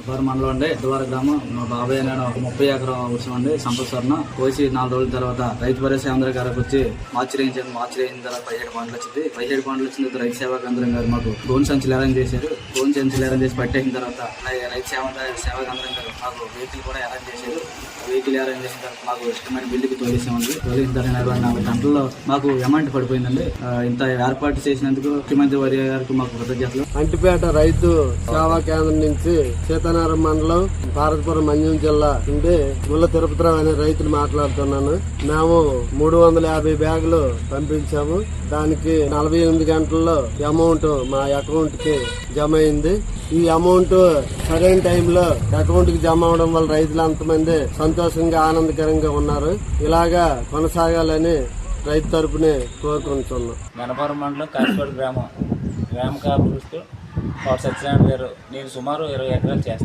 ఉపారి మండలం అండి ఎద్దవారి గ్రామం మా బాబాయ్ నేను ఒక ముప్పై ఎకరం వృక్షం అండి సంపత్సరణ కోసి నాలుగు రోజుల తర్వాత రైతు భరోసా అందరి గారికి వచ్చి మార్చిరేయించాను వేయించాను తర్వాత పదిహేడు పండ్లు వచ్చింది. పదిహేడు పంటలు వచ్చిన తర్వాత రైతు సేవా కేంద్రం గారు మాకు గోన్ సంచులు అరేంజ్ చేశారు. గోన్ సంచులు అరేంజ్ చేసి పట్టేసిన తర్వాత రైతు సేవ సేవా కేంద్రం గారు మాకు వెహికల్ కూడా అరేంజ్ చేశారు. వెహికల్ అరేంజ్ చేసిన తర్వాత మాకు ఇష్టమైన బిల్లుకి తోలేసామండి తోలేసిన తర్వాత ఇరవై నాలుగు గంటల్లో మాకు అమౌంట్ పడిపోయిందండి. ఇంత ఏర్పాటు చేసినందుకు ముఖ్యమంత్రి వర్య గారికి మాకు కృతజ్ఞతలు. అంటిపేట రైతు సేవా కేంద్రం నుంచి సత్యనారాయణ మండలం భారతపురం మంజం జిల్లా నుండి ముల్ల తిరుపతిరావు అనే రైతులు మాట్లాడుతున్నాను. మేము మూడు వందల యాభై బ్యాగులు పంపించాము. దానికి నలభై ఎనిమిది గంటల్లో అమౌంట్ మా అకౌంట్కి జమ అయింది. ఈ అమౌంట్ సరైన టైంలో అకౌంట్కి జమ అవడం వల్ల రైతులు అంతమంది సంతోషంగా ఆనందకరంగా ఉన్నారు. ఇలాగా కొనసాగాలని రైతు తరపునే కోరుకుంటున్నాం మండలం కాసిపాడు గ్రామం. గ్రామ కాపురుస్తూ వాడు సత్యనారాయణ గారు నేను సుమారు ఇరవై ఎకరాలు చేస్తాను